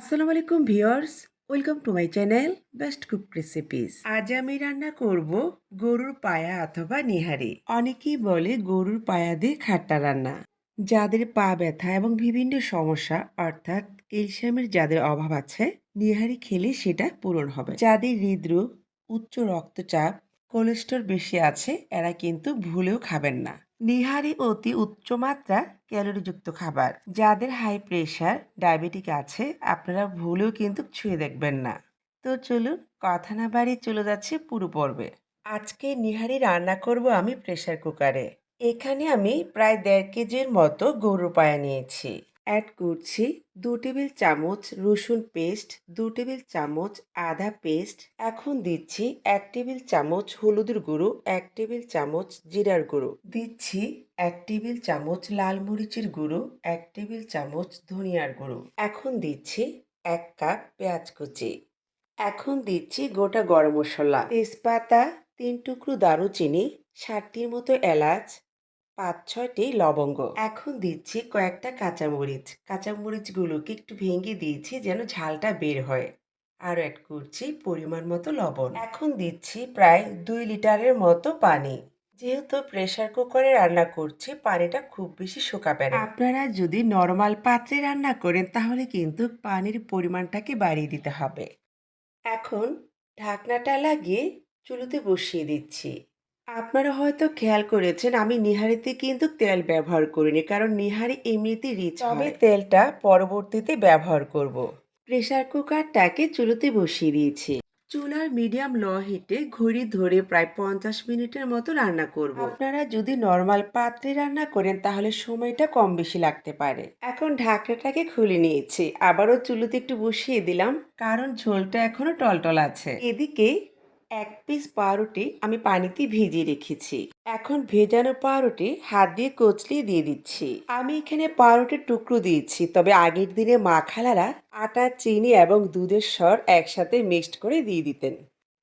আসসালামু আলাইকুম viewers, welcome to my channel best cook recipes. আজ আমি রান্না করব গরুর পায়া অথবা নিহারি। অনেকেই বলে গরুর পায়া দিয়ে খাট্টা রান্না। যাদের পা ব্যথা এবং বিভিন্ন সমস্যা, অর্থাৎ ক্যালসিয়ামের যাদের অভাব আছে, নিহারি খেলে সেটা পূরণ হবে। যাদের হৃদরোগ, উচ্চ রক্তচাপ, কোলেস্ট্রল বেশি আছে, এরা কিন্তু ভুলেও খাবেন না। নিহারি অতি উচ্চমাত্রা ক্যালোরিযুক্ত খাবার। যাদের হাই প্রেশার ডায়াবেটিক আছে, আপনারা ভুলেও কিন্তু ছুঁয়ে দেখবেন না। তো চলুন কথা না বাড়ি চলে যাচ্ছে পুরো পর্বে। আজকে নিহারি রান্না করব আমি প্রেশার কুকারে এখানে আমি প্রায় দেড় কেজির মতো গরু পায়া নিয়েছি। অ্যাড করছি দু টেবিল চামচ রসুন পেস্ট দু টেবিল চামচ আদা পেস্ট এখন দিচ্ছি এক টেবিল চামচ হলুদের গুঁড়ো, এক টেবিল চামচ জিরার গুঁড়ো। দিচ্ছি এক টেবিল চামচ লাল মরিচের গুঁড়ো, এক টেবিল চামচ ধনিয়ার গুঁড়ো। এখন দিচ্ছি এক কাপ পেঁয়াজ কুচি। এখন দিচ্ছি গোটা গরম মশলা। তেজপাতা, তিন টুকরো দারুচিনি ষাটটির মতো এলাচ পাঁচ ছয়টি লবঙ্গ। এখন দিচ্ছি কয়েকটা কাঁচামরিচ। কাঁচামরিচগুলোকে একটু ভেঙে দিয়েছি যেন ঝালটা বের হয়। আর অ্যাড করছি পরিমাণ মতো লবণ। এখন দিচ্ছি প্রায় দুই লিটারের মতো পানি। যেহেতু প্রেশার কুকারে রান্না করছি, পানিটা খুব বেশি শুকাবে না। আপনারা যদি নর্মাল পাত্রে রান্না করেন, তাহলে কিন্তু পানির পরিমাণটাকে বাড়িয়ে দিতে হবে। এখন ঢাকনাটা লাগিয়ে চুলোতে বসিয়ে দিচ্ছি। আপনারা হয়তো খেয়াল করেছেন আমি নিহারিতে কিন্তু তেল ব্যবহার করিনি কারণ নিহারি এমনিতে রিচ তবে তেলটা পরবর্তীতে ব্যবহার করব। প্রেসার কুকারটাকে চুলোতে বসিয়ে দিয়েছি চুলার মিডিয়াম ল হিটে ঘড়ি ধরে প্রায় পঞ্চাশ মিনিটের মতো রান্না করব। আপনারা যদি নর্মাল পাত্রে রান্না করেন তাহলে সময়টা কম বেশি লাগতে পারে এখন ঢাকনাটাকে খুলে নিয়েছি আবারও চুলোতে একটু বসিয়ে দিলাম কারণ ঝোলটা এখনও টলটল আছে এদিকে এক পিস পাউরুটি আমি পানিতে ভিজিয়ে রেখেছি। এখন ভেজানো পাউরুটি হাত দিয়ে কচলিয়ে দিয়ে দিচ্ছি। আমি এখানে পাউরুটির টুকরো দিয়েছি, তবে আগের দিনে মা খালারা আটা, চিনি এবং দুধের স্বর একসাথে মিক্সড করে দিয়ে দিতেন।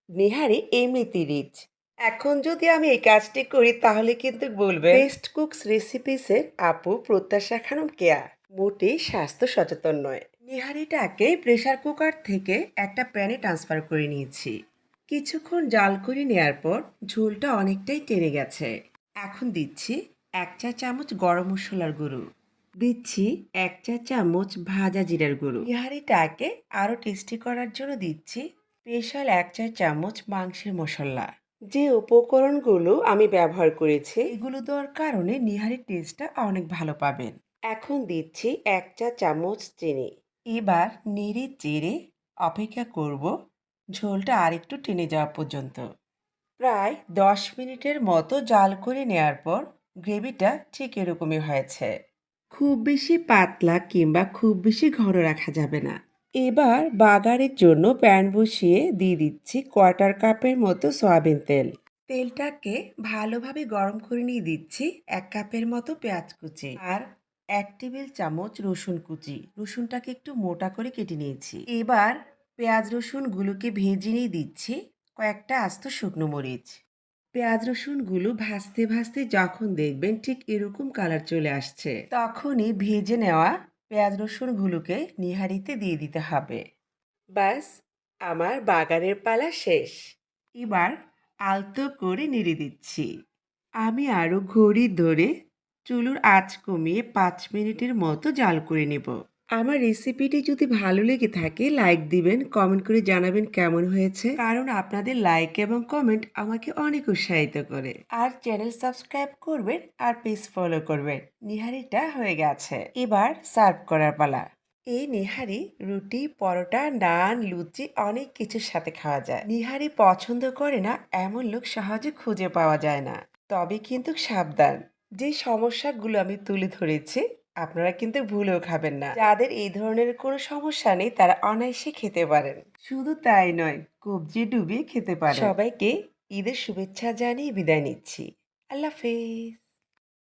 নেহারি এমনিতে রিচ। এখন যদি আমি এই কাজটি করি, তাহলে কিন্তু বলবে বেস্ট কুকস রেসিপিসের আপু প্রত্যাশা খানম কেয়া? মোটেই স্বাস্থ্য সচেতন নয়। নিহারিটাকে প্রেসার কুকার থেকে একটা প্যানে ট্রান্সফার করে নিয়েছি। কিছুক্ষণ জাল করে নেওয়ার পর ঝোলটা অনেকটাই টেনে গেছে। এখন দিচ্ছি এক চা চামচ গরম মশলার গুঁড়ো। দিচ্ছি এক চা চামচ ভাজা জিরার গুঁড়ো। ইহারিটাকে আরও টেস্টি করার জন্য দিচ্ছি স্পেশাল এক চা চামচ মাংসের মশলা। যে উপকরণগুলো আমি ব্যবহার করেছি, এগুলো দেওয়ার কারণে নিহারির টেস্টটা অনেক ভালো পাবেন। এখন দিচ্ছি এক চা চামচ চিনি। এবার নেড়ে চেড়ে অপেক্ষা করব ঝোলটা আরেকটু টেনে যাওয়া পর্যন্ত। প্রায় দশ মিনিটের মতো জাল করে নেওয়ার পর গ্রেভিটা ঠিক এরকমই হয়েছে। খুব বেশি পাতলা কিংবা খুব বেশি ঘন রাখা যাবে না। এবার বাগারের জন্য প্যান বসিয়ে দিয়ে দিচ্ছি কোয়ার্টার কাপের মতো সয়াবিন তেল। তেলটাকে ভালোভাবে গরম করে নিয়ে দিচ্ছি এক কাপের মতো পেঁয়াজ কুচি আর এক টেবিল চামচ রসুন কুচি। রসুনটাকে একটু মোটা করে কেটে নিয়েছি। এবার পেঁয়াজ রসুনগুলোকে ভেজে নিয়ে দিচ্ছি কয়েকটা আস্ত শুকনো মরিচ। পেঁয়াজ রসুনগুলো ভাজতে ভাজতে যখন দেখবেন ঠিক এরকম কালার চলে আসছে, তখনই ভেজে নেওয়া পেঁয়াজ রসুনগুলোকে নিহারিতে দিয়ে দিতে হবে। ব্যাস, আমার বাগানের পালা শেষ। এবার আলতো করে নেড়ে দিচ্ছি। আমি আরও ঘড়ি ধরে চুলুর আঁচ কমিয়ে পাঁচ মিনিটের মতো জাল করে নেব। আমার রেসিপিটি যদি ভালো লেগে থাকে লাইক দিবেন কমেন্ট করে জানাবেন কেমন হয়েছে। কারণ আপনাদের লাইক এবং কমেন্ট আমাকে অনেক উৎসাহিত করে। আর চ্যানেল সাবস্ক্রাইব করবেন আর পেজ ফলো করবেন। নিহারিটা হয়ে গেছে। এবার সার্ভ করার পালা। এই নিহারি রুটি, পরোটা, নান, লুচি অনেক কিছুর সাথে খাওয়া যায়। নিহারি পছন্দ করে না, এমন লোক সহজে খুঁজে পাওয়া যায় না। তবে কিন্তু সাবধান। যে সমস্যাগুলো আমি তুলে ধরেছি আপনারা কিন্তু ভুলেও খাবেন না। যাদের এই ধরনের কোনো সমস্যা নেই তারা অনায়াসে খেতে পারেন। শুধু তাই নয় কবজি ডুবিয়ে খেতে পারেন। সবাইকে ঈদের শুভেচ্ছা জানিয়ে বিদায় নিচ্ছি। আল্লাহ হাফেজ।